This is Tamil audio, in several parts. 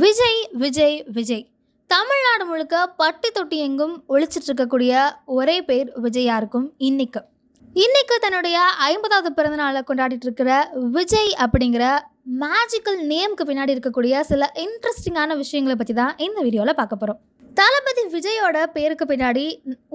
விஜய் விஜய் விஜய். தமிழ்நாடு முழுக்க பட்டி தொட்டி எங்கும் ஒழிச்சிட்டு இருக்கக்கூடிய ஒரே பேர் விஜயா இருக்கும் இன்னைக்கு இன்னைக்கு தன்னுடைய ஐம்பதாவது பிறந்த நாளை கொண்டாடிட்டு இருக்கிற விஜய் அப்படிங்கிற மேஜிக்கல் நேம்க்கு பின்னாடி இருக்கக்கூடிய சில இன்ட்ரெஸ்டிங்கான விஷயங்களை பற்றி தான் இந்த வீடியோவில் பார்க்க போகிறோம் தளபதி விஜயோட பேருக்கு பின்னாடி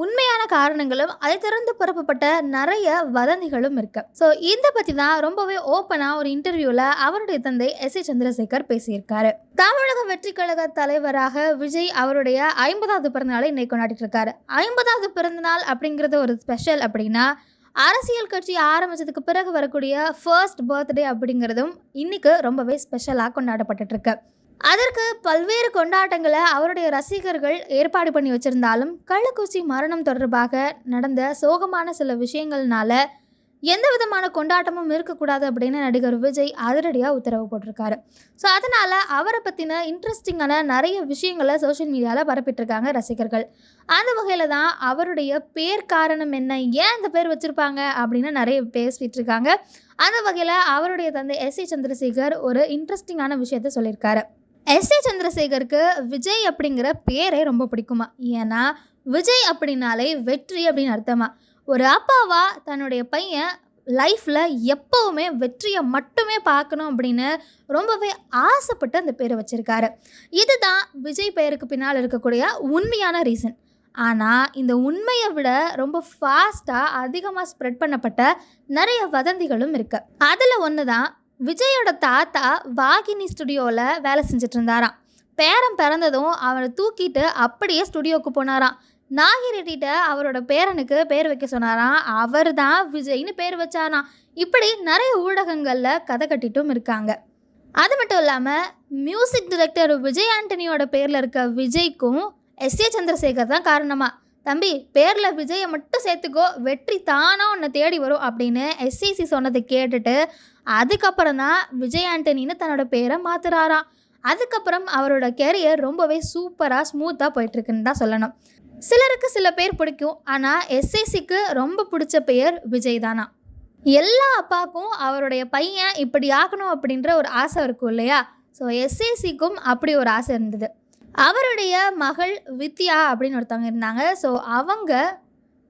உண்மையான காரணங்களும் அதை தொடர்ந்து பரப்பப்பட்ட நிறைய வதந்திகளும் இருக்கு. ஸோ இந்த பற்றி தான் ரொம்பவே ஓப்பனாக ஒரு இன்டர்வியூவில் அவருடைய தந்தை எஸ் ஏ சந்திரசேகர் பேசியிருக்காரு. தமிழக வெற்றி கழக தலைவராக விஜய் அவருடைய ஐம்பதாவது பிறந்தநாளை இன்னைக்கு கொண்டாடிட்டு இருக்காரு. ஐம்பதாவது பிறந்தநாள் அப்படிங்கிறது ஒரு ஸ்பெஷல் அப்படின்னா அரசியல் கட்சி ஆரம்பிச்சதுக்கு பிறகு வரக்கூடிய ஃபர்ஸ்ட் பர்த்டே அப்படிங்கிறதும் இன்னைக்கு ரொம்பவே ஸ்பெஷலாக கொண்டாடப்பட்டுருக்கு அதற்கு பல்வேறு கொண்டாட்டங்களை அவருடைய ரசிகர்கள் ஏற்பாடு பண்ணி வச்சிருந்தாலும் கள்ளக்குறிச்சி மரணம் தொடர்பாக நடந்த சோகமான சில விஷயங்கள்னால எந்த விதமான கொண்டாட்டமும் இருக்கக்கூடாது அப்படின்னு நடிகர் விஜய் அதிரடியாக உத்தரவு போட்டிருக்காரு. ஸோ அதனால் அவரை பற்றின இன்ட்ரெஸ்டிங்கான நிறைய விஷயங்களை சோஷியல் மீடியாவில் பரப்பிட்டிருக்காங்க ரசிகர்கள். அந்த வகையில் தான் அவருடைய பேர் காரணம் என்ன ஏன் அந்த பேர் வச்சுருப்பாங்க அப்படின்னு நிறைய பேசிகிட்டு இருக்காங்க. அந்த வகையில் அவருடைய தந்தை எஸ் சி சந்திரசேகர் ஒரு இன்ட்ரெஸ்டிங்கான விஷயத்த சொல்லியிருக்காரு. எஸ் ஏ சந்திரசேகருக்கு விஜய் அப்படிங்கிற பேரே ரொம்ப பிடிக்குமா? ஏன்னா விஜய் அப்படின்னாலே வெற்றி அப்படின்னு அர்த்தமா? ஒரு அப்பாவா தன்னுடைய பையன் லைஃப்பில் எப்போவுமே வெற்றியை மட்டுமே பார்க்கணும் அப்படின்னு ரொம்பவே ஆசைப்பட்டு அந்த பேரை வச்சுருக்காரு. இதுதான் விஜய் பெயருக்கு பின்னால் இருக்கக்கூடிய உண்மையான ரீசன். ஆனால் இந்த உண்மையை விட ரொம்ப ஃபாஸ்ட்டாக அதிகமாக ஸ்ப்ரெட் பண்ணப்பட்ட நிறைய வதந்திகளும் இருக்குது அதில் ஒன்று தான் விஜயோட தாத்தா வாகினி ஸ்டுடியோவில் வேலை செஞ்சுட்டு இருந்தாராம் பேரன் பிறந்ததும் அவரை தூக்கிட்டு அப்படியே ஸ்டுடியோவுக்கு போனாராம். நாகி ரெட்டிட்ட அவரோட பேரனுக்கு பேர் வைக்க சொன்னாராம். அவர் தான் விஜய்னு பேர் வச்சாராம். இப்படி நிறைய ஊடகங்களில் கதை கட்டிட்டும் இருக்காங்க. அது மட்டும் இல்லாமல் மியூசிக் டிரெக்டர் விஜய் ஆண்டனியோட பேரில் இருக்க விஜய்க்கும் எஸ் ஏ சந்திரசேகர் தான் காரணமாக தம்பி பேரில் விஜயை மட்டும் சேர்த்துக்கோ வெற்றி தானாக உன்னை தேடி வரும் அப்படின்னு எஸ்சிசி சொன்னதை கேட்டுட்டு அதுக்கப்புறம் தான் விஜய் ஆண்டனின்னு தன்னோட பேரை மாற்றுறாராம் அதுக்கப்புறம் அவரோட கெரியர் ரொம்பவே சூப்பராக ஸ்மூத்தாக போயிட்டுருக்குன்னு தான் சொல்லணும். சிலருக்கு சில பேர் பிடிக்கும் ஆனால் எஸ்எஸ்சிக்கு ரொம்ப பிடிச்ச பெயர் விஜய் தானா? எல்லா அப்பாவுக்கும் அவருடைய பையன் இப்படி ஆகணும் அப்படின்ற ஒரு ஆசை இருக்கும் இல்லையா? ஸோ எஸ்ஐசிக்கும் அப்படி ஒரு ஆசை இருந்தது. அவருடைய மகள் வித்யா அப்படின்னு ஒருத்தவங்க இருந்தாங்க. ஸோ அவங்க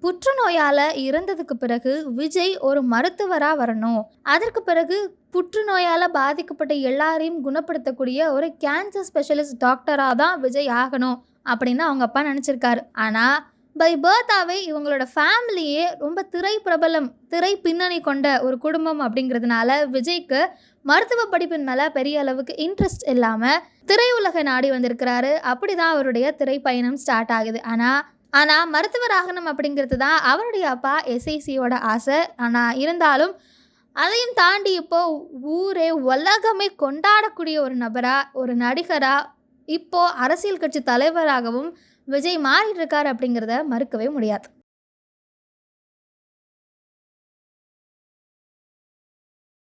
புற்றுநோயால் இறந்ததுக்கு பிறகு விஜய் ஒரு மருத்துவராக வரணும். அதற்கு பிறகு புற்றுநோயால் பாதிக்கப்பட்ட எல்லாரையும் குணப்படுத்தக்கூடிய ஒரு கேன்சர் ஸ்பெஷலிஸ்ட் டாக்டராக தான் விஜய் ஆகணும் அப்படின்னு அவங்க அப்பா நினச்சிருக்காரு. ஆனால் பை பர்த்தாவே இவங்களோட ஃபேமிலியே ரொம்ப திரை பிரபலம் திரை பின்னணி கொண்ட ஒரு குடும்பம் அப்படிங்கிறதுனால விஜய்க்கு மருத்துவ படிப்பின் மேலே பெரிய அளவுக்கு இன்ட்ரெஸ்ட் இல்லாமல் திரையுலக நாடி வந்திருக்கிறாரு. அப்படி தான் அவருடைய திரைப்பயணம் ஸ்டார்ட் ஆகுது. ஆனால் ஆனால் மருத்துவர் ஆகணும் அப்படிங்கிறது தான் அவருடைய அப்பா எஸ்ஐசியோட ஆசை. ஆனால் இருந்தாலும் அதையும் தாண்டி இப்போது ஊரே உலகமே கொண்டாடக்கூடிய ஒரு நபராக ஒரு நடிகராக இப்போது அரசியல் கட்சி தலைவராகவும் விஜய் மாறிட்டு இருக்கார் அப்படிங்கிறத மறுக்கவே முடியாது.